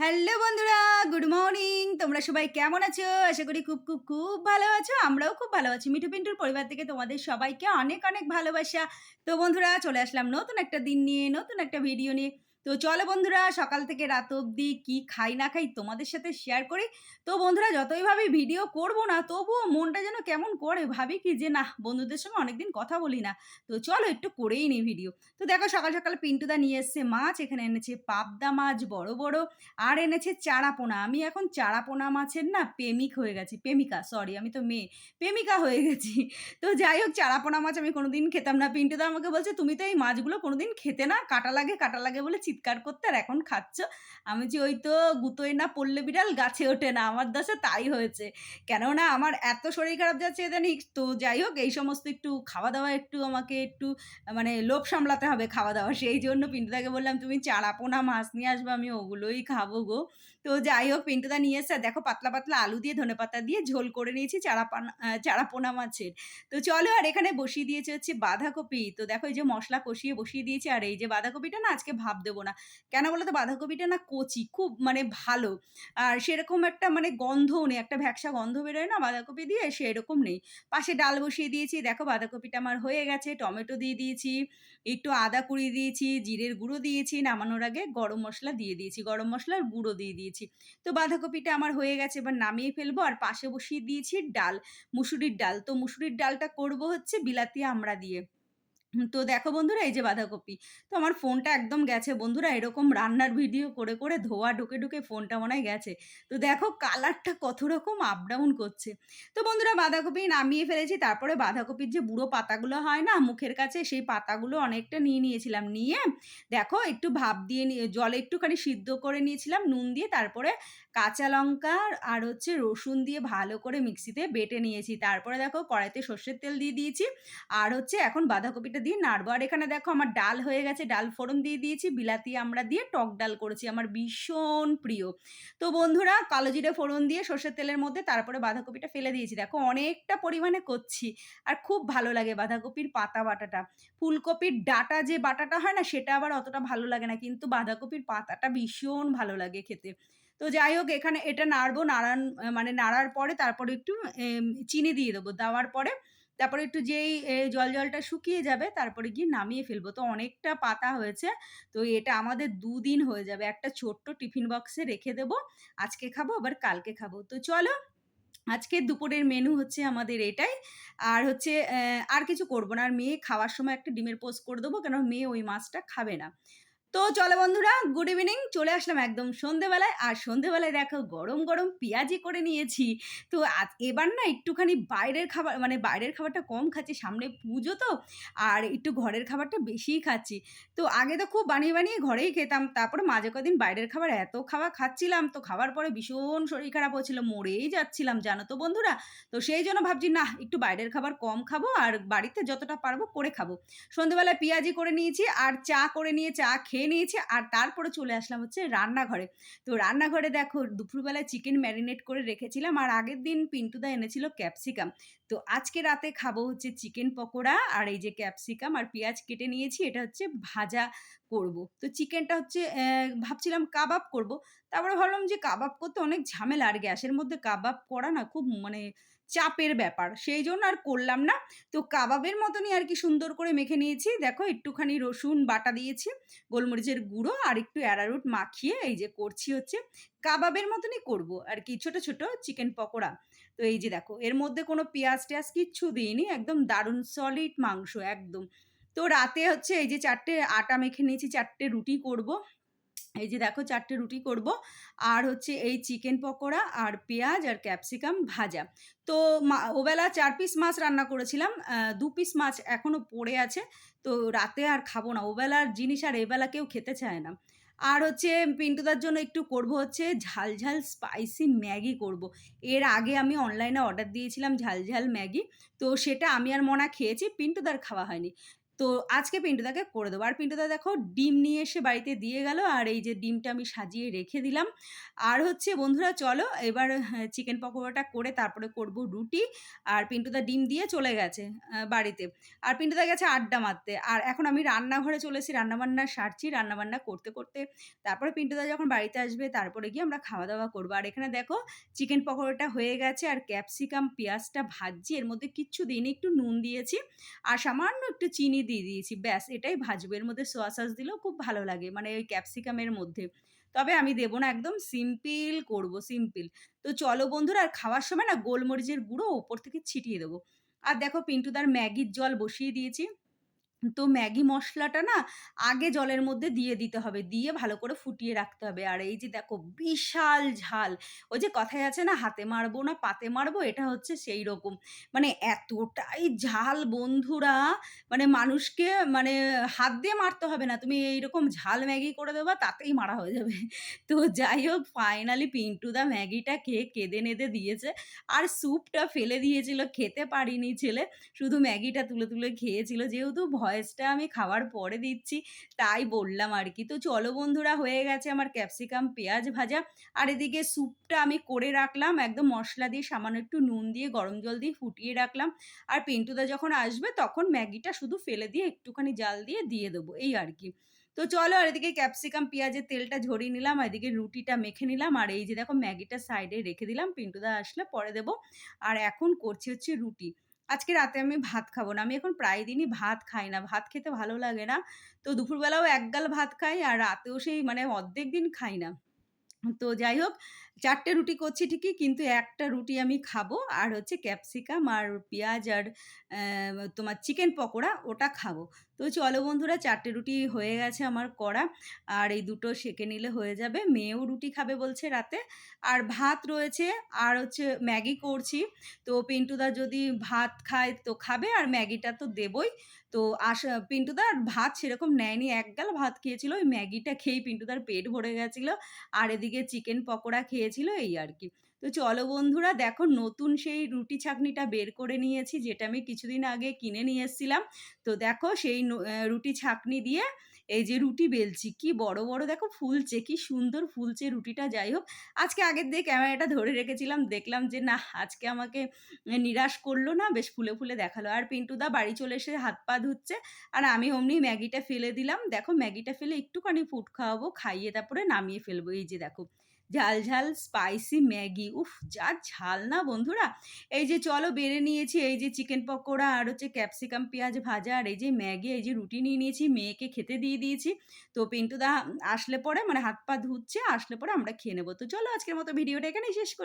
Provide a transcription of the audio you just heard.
Hello বন্ধুরা, good morning. তোমরা সবাই কেমন আছো? আশা করি খুব খুব খুব ভালো আছো। আমরাও খুব ভালো আছি। মিঠু পিন্টুর পরিবার থেকে তোমাদের সবাইকে অনেক অনেক ভালোবাসা। তো বন্ধুরা, চলে আসলাম নতুন একটা দিন নিয়ে, নতুন একটা ভিডিও নিয়ে। তো চলো বন্ধুরা, সকাল থেকে রাত অবধি কি খাই না খাই তোমাদের সাথে শেয়ার করি। তো বন্ধুরা, যতই ভাবি ভিডিও করব না, তবুও মনটা যেন কেমন করে ভাবি কি যে না বন্ধুদের সঙ্গে অনেকদিন কথা বলি না। তো চলো একটু করেই নিই ভিডিও তো দেখো, সকাল সকাল পিন্টুদা নিয়ে এসছে মাছ, এখানে এনেছে পাবদা মাছ, বড় বড়, আর এনেছে চারাপোনা। আমি এখন চারাপোনা মাছের না প্রেমিক হয়ে গেছি, প্রেমিকা সরি আমি তো মেয়ে, প্রেমিকা হয়ে গেছি। তো যাই হোক, চারাপোনা মাছ আমি কোনোদিন খেতাম না। পিন্টুদা আমাকে বলছে, তুমি তো এই মাছগুলো কোনোদিন খেতে না, কাটা লাগে কাটা লাগে বলে চিৎকার করতে আর এখন খাচ্ছ। আমি যে ওই তো গুতোয় না পড়লে বিড়াল, গাছে ওঠে না। আমার দশা তাই হয়েছে। কেননা আমার এত শরীর খারাপ যাচ্ছে জানিস তো যাই হোক, এই সমস্ত একটু খাওয়া দাওয়া একটু আমাকে একটু মানে লোভ সামলাতে হবে খাওয়া দাওয়া সেই জন্য পিন্টুদাকে বললাম, তুমি চারাপোনা মাছ নিয়ে আসবে, আমি ওগুলোই খাব গো। তো যাই হোক, পিন্টুদা নিয়ে এসে দেখো পাতলা পাতলা আলু দিয়ে ধনেপাতা দিয়ে ঝোল করে নিয়েছি চারাপানা চারাপোনা মাছের। তো চলো আর এখানে বসিয়ে দিয়েছে হচ্ছে বাঁধাকপি। তো দেখো এই যে মশলা কষিয়ে বসিয়ে দিয়েছি, আর এই যে বাঁধাকপিটা না আজকে ভাব দেবো না। কেন বলো তো বাঁধাকপিটা না কচি, খুব মানে ভালো। আর সেরকম একটা মানে গন্ধও নেই, একটা ভ্যাকসা গন্ধ বেরোয় না বাঁধাকপি দিয়ে, সেরকম নেই। পাশে ডাল বসিয়ে দিয়েছি, দেখো বাঁধাকপিটা আমার হয়ে গেছে, টমেটো দিয়ে দিয়েছি, একটু আদা কুড়িয়ে দিয়েছি, জিরের গুঁড়ো দিয়েছি, নামানোর আগে গরম মশলা দিয়ে দিয়েছি, গরম মশলার গুঁড়ো দিয়ে দিয়েছি। তো বাঁধাকপিটা আমার হয়ে গেছে, এবার নামিয়ে ফেলব আর পাশে বসিয়ে দিয়েছি ডাল, মুসুরির ডাল। তো মুসুরির ডালটা করব হচ্ছে বিলাতি আমড়া দিয়ে। তো দেখো বন্ধুরা, এই যে বাঁধাকপি। তো আমার ফোনটা একদম গেছে। বন্ধুরা, এরকম রান্নার ভিডিও করে করে ধোয়া ঢুকে ঢুকে ফোনটা মনে হয় গেছে। তো দেখো কালারটা কত রকম আপ ডাউন করছে। তো বন্ধুরা, বাঁধাকপি নামিয়ে ফেলেছি। তারপরে বাঁধাকপির যে বুড়ো পাতাগুলো হয় না, মুখের কাছে, সেই পাতাগুলো অনেকটা নিয়ে নিয়েছিলাম। নিয়ে দেখো একটু ভাপ দিয়ে নিয়ে জলে একটুখানি সিদ্ধ করে নিয়েছিলাম, নুন দিয়ে। তারপরে কাঁচা লঙ্কা আর হচ্ছে রসুন দিয়ে ভালো করে মিক্সিতে বেটে নিয়েছি। তারপরে দেখো কড়াইতে সর্ষের তেল দিয়ে দিয়েছি। আর হচ্ছে এখন বাঁধাকপিটা দিয়ে নাড়বো আর এখানে দেখো আমার ডাল হয়ে গেছে, ডাল ফোড়ন দিয়ে দিয়েছি, বিলাতি আমরা দিয়ে টক ডাল করেছি, আমার ভীষণ প্রিয়। তো বন্ধুরা, কালো জিরে ফোড়ন দিয়ে সর্ষের তেলের মধ্যে তারপরে বাঁধাকপিটা ফেলে দিয়েছি। দেখো অনেকটা পরিমাণে করছি আর খুব ভালো লাগে বাঁধাকপির পাতা বাটাটা। ফুলকপির ডাটা যে বাটাটা হয় না, সেটা আবার অতটা ভালো লাগে না, কিন্তু বাঁধাকপির পাতাটা ভীষণ ভালো লাগে খেতে। তো যাই হোক, এখানে এটা নাড়বো, নাড়ান মানে নাড়ার পরে তারপরে একটু চিনি দিয়ে দেবো। দেওয়ার পরে তারপরে একটু যেই জল জলটা শুকিয়ে যাবে, তারপরে গিয়ে নামিয়ে ফেলব। তো অনেকটা পাতা হয়েছে, তো এটা আমাদের দুদিন হয়ে যাবে। একটা ছোট্ট টিফিন বক্সে রেখে দেবো, আজকে খাব, আবার কালকে খাব। তো চলো আজকে দুপুরের মেনু হচ্ছে আমাদের এটাই। আর হচ্ছে আর কিছু করব না। আর মেয়ে খাওয়ার সময় একটা ডিমের পোস্ট করে দেবো কেন মেয়ে ওই মাছটা খাবে না। তো চলো বন্ধুরা গুড ইভিনিং চলে আসলাম একদম সন্ধেবেলায়। আর সন্ধেবেলায় দেখো গরম গরম পেঁয়াজি করে নিয়েছি। তো এবার না একটুখানি বাইরের খাবার মানে বাইরের খাবারটা কম খাচ্ছি, সামনে পুজো তো, আর একটু ঘরের খাবারটা বেশিই খাচ্ছি। তো আগে তো খুব বানিয়ে বানিয়ে ঘরেই খেতাম, তারপরে মাঝে কদিন বাইরের খাবার এত খাওয়া খাচ্ছিলাম, তো খাওয়ার পরে ভীষণ শরীর খারাপ হচ্ছিল মরেই যাচ্ছিলাম, জানো তো বন্ধুরা। তো সেই জন্য ভাবছি না একটু বাইরের খাবার কম খাব, আর বাড়িতে যতটা পারব করে খাব। সন্ধ্যেবেলায় পেঁয়াজি করে নিয়েছি, আর চা করে নিয়ে চা খেয়ে নিয়েছি আর তারপরে চলে আসলাম হচ্ছে রান্নাঘরে। তো রান্নাঘরে দেখো দুপুরবেলায় চিকেন ম্যারিনেট করে রেখেছিলাম আর আগের দিন পিন্টুদা এনেছিল ক্যাপসিকাম তো আজকে রাতে খাব হচ্ছে চিকেন পকোড়া আর এই যে ক্যাপসিকাম আর পেঁয়াজ কেটে নিয়েছি, এটা হচ্ছে ভাজা করব। তো চিকেনটা হচ্ছে ভাবছিলাম কাবাব করব, তারপরে ভাবলাম যে কাবাব করতে অনেক ঝামেলা আর গ্যাসের মধ্যে কাবাব করা না খুব মানে চাপের ব্যাপার। সেই জন্য আর করলাম না। তো কাবাবের মতনই আর কি সুন্দর করে মেখে নিয়েছি। দেখো, একটুখানি রসুন বাটা দিয়েছি, গোলমরিচের গুঁড়ো আর একটু অ্যারারুট মাখিয়ে এই যে করছি হচ্ছে কাবাবের মতনই করব। আর কি ছোট ছোট চিকেন পকোড়া। তো এই যে দেখো, এর মধ্যে কোনো পেঁয়াজ টেয়াজ কিচ্ছু দিইনি, একদম দারুণ সলিড মাংস, একদম। তো রাতে হচ্ছে এই যে চারটে আটা মেখে নিয়েছি, চারটে রুটি করব। এই যে দেখো চারটে রুটি করব, আর হচ্ছে এই চিকেন পকোড়া, আর পেঁয়াজ, আর ক্যাপসিকাম ভাজা। তো ওবেলা চার পিস মাছ রান্না করেছিলাম দু পিস মাছ এখনও পড়ে আছে, তো রাতে আর খাব না। ওবেলার জিনিস আর এবেলা কেউ খেতে চায় না। আর হচ্ছে পিন্টুদার জন্য একটু করব হচ্ছে ঝাল ঝাল স্পাইসি ম্যাগি করব। এর আগে আমি অনলাইনে অর্ডার দিয়েছিলাম ঝাল ঝাল ম্যাগি, তো সেটা আমি আর মনা খেয়েছি, পিন্টুদার খাওয়া হয়নি। তো আজকে পিন্টুদাকে করে দেবো। আর পিন্টুদা দেখো ডিম নিয়ে এসে বাড়িতে দিয়ে গেল। আর এই যে ডিমটা আমি সাজিয়ে রেখে দিলাম। আর হচ্ছে বন্ধুরা চলো এবার চিকেন পকোড়াটা করে তারপরে করব রুটি। আর পিন্টুদা ডিম দিয়ে চলে গেছে বাড়িতে। আর পিন্টুদা গেছে আড্ডা মারতে। আর এখন আমি রান্নাঘরে চলে এসেছি রান্নাবান্না সারছি। রান্নাবান্না করতে, করতে তারপরে পিন্টুদা যখন বাড়িতে আসবে তারপরে গিয়ে আমরা খাওয়া-দাওয়া করব। আর এখানে দেখো চিকেন পকোড়াটা হয়ে গেছে আর ক্যাপসিকাম, পেঁয়াজটা ভাজছি। এর মধ্যে কিচ্ছু দিইনি, একটু নুন দিয়েছি আর সামান্য একটু চিনি দিয়ে দিয়েছি। ব্যাস এটাই ভাজবো। এর মধ্যে সোয়া সস দিলেও খুব ভালো লাগে। মানে ওই ক্যাপসিকামের মধ্যে। তবে আমি দেব না একদম সিম্পল করব, সিম্পল। তো চলো বন্ধুরা আর খাওয়ার সময় না গোলমরিচের গুঁড়ো ওপর থেকে ছিটিয়ে দেবো। আর দেখো পিন্টুদার ম্যাগির জল বসিয়ে দিয়েছি। তো ম্যাগি মশলাটা না আগে জলের মধ্যে দিয়ে দিতে হবে। দিয়ে ভালো করে ফুটিয়ে রাখতে হবে। আর এই যে দেখো বিশাল ঝাল। ওই যে কথায় আছে না হাতে মারবো না পাতে মারবো? এটা হচ্ছে সেই রকম। মানে এতটাই ঝাল বন্ধুরা মানে মানুষকে মানে হাত দিয়ে মারতে হবে না। তুমি এইরকম ঝাল ম্যাগি করে দেবা তাতেই মারা হয়ে যাবে। তো যাই হোক ফাইনালি পিন্টুদা ম্যাগিটা খেয়ে কেঁদে-নেদে দিয়েছে। আর স্যুপটা ফেলে দিয়েছিল খেতে পারিনি ছেলে। শুধু ম্যাগিটা তুলে, তুলে খেয়েছিল। যেহেতু ভয়েসটা আমি খাওয়ার পরে দিচ্ছি তাই বললাম আর কি তো চলো বন্ধুরা হয়ে গেছে আমার ক্যাপসিকাম, পেঁয়াজ ভাজা। আর এদিকে স্যুপটা আমি করে রাখলাম একদম মশলা দিয়ে সামান্য একটু নুন দিয়ে গরম জল দিয়ে ফুটিয়ে রাখলাম। আর পিন্টুদা যখন আসবে তখন ম্যাগিটা শুধু ফেলে দিয়ে একটুখানি জাল দিয়ে, দিয়ে দেবো এই আর কি তো চলো আর এদিকে ক্যাপসিকাম, পেঁয়াজের তেলটা ঝরিয়ে নিলাম। আর এদিকে রুটিটা মেখে নিলাম। আর এই যে দেখো ম্যাগিটা সাইডে রেখে দিলাম। পিন্টুদা আসলে পরে দেবো। আর এখন করছি হচ্ছে রুটি। আজকে রাতে আমি ভাত খাব না। আমি এখন প্রায় দিনই ভাত খাই না। ভাত খেতে ভালো লাগে না। তো দুপুরবেলাও একগাল ভাত খাই আর রাতেও সেই মানে অর্ধেক দিন খাই না। তো যাই হোক, চারটে রুটি করছি ঠিকই, কিন্তু একটা রুটি আমি খাব আর হচ্ছে ক্যাপসিকাম আর পেঁয়াজ আর তোমার চিকেন পকোড়া ওটা খাব। তো চলো বন্ধুরা, চারটে রুটি হয়ে গেছে আমার করা। আর এই দুটো সেঁকে নিলে হয়ে যাবে। মেয়েও রুটি খাবে বলছে রাতে। আর ভাত রয়েছে, আর হচ্ছে ম্যাগি করছি। তো পিন্টুদা যদি ভাত খায় তো খাবে, আর ম্যাগিটা তো দেবই। তো আস, পিন্টুদা আর ভাত সেরকম নেয়নি। এক গাল ভাত খেয়েছিল। ওই ম্যাগিটা খেয়েই পিন্টুদার পেট ভরে গেছিল আর এদিকে চিকেন পকোড়া খেয়েছিল, এই আরকি। তো চলো বন্ধুরা দেখো নতুন সেই রুটি ছাঁকনিটা বের করে নিয়েছি যেটা আমি কিছুদিন আগে কিনে নিয়ে এসেছিলাম। তো দেখো সেই রুটি ছাঁকনি দিয়ে এই যে রুটি বেলছি। কি বড়, বড় দেখো ফুলছে, কি সুন্দর ফুলছে রুটিটা যাই হোক। আজকে আগের দিয়ে ক্যামেরাটা ধরে রেখেছিলাম। দেখলাম যে না আজকে আমাকে নিরাশ করল না। বেশ ফুলে, ফুলে দেখাল। আর পিন্টুদা বাড়ি চলে এসে হাত পা ধুচ্ছে। আর আমি অমনি ম্যাগিটা ফেলে দিলাম। দেখো ম্যাগিটা ফেলে একটুখানি ফুড খাওয়াবো। খাইয়ে তারপরে নামিয়ে ফেলব। এই যে দেখো। ঝাল, ঝাল স্পাইসি ম্যাগি। উফ! যা ঝাল না বন্ধুরা। এই যে চলো বেড়ে নিয়েছি এই যে চিকেন পকোড়া আর হচ্ছে ক্যাপসিকাম, পেঁয়াজ ভাজা আর এই যে ম্যাগি, এই যে রুটি নিয়ে নিয়েছি। মেয়েকে খেতে দিয়ে দিয়েছি। তো পিন্টুদা আসলে পরে মানে হাত পা ধুচ্ছে। আসলে পরে আমরা খেয়ে নেব তো চলো আজকের মতো ভিডিওটা এখানেই শেষ করি।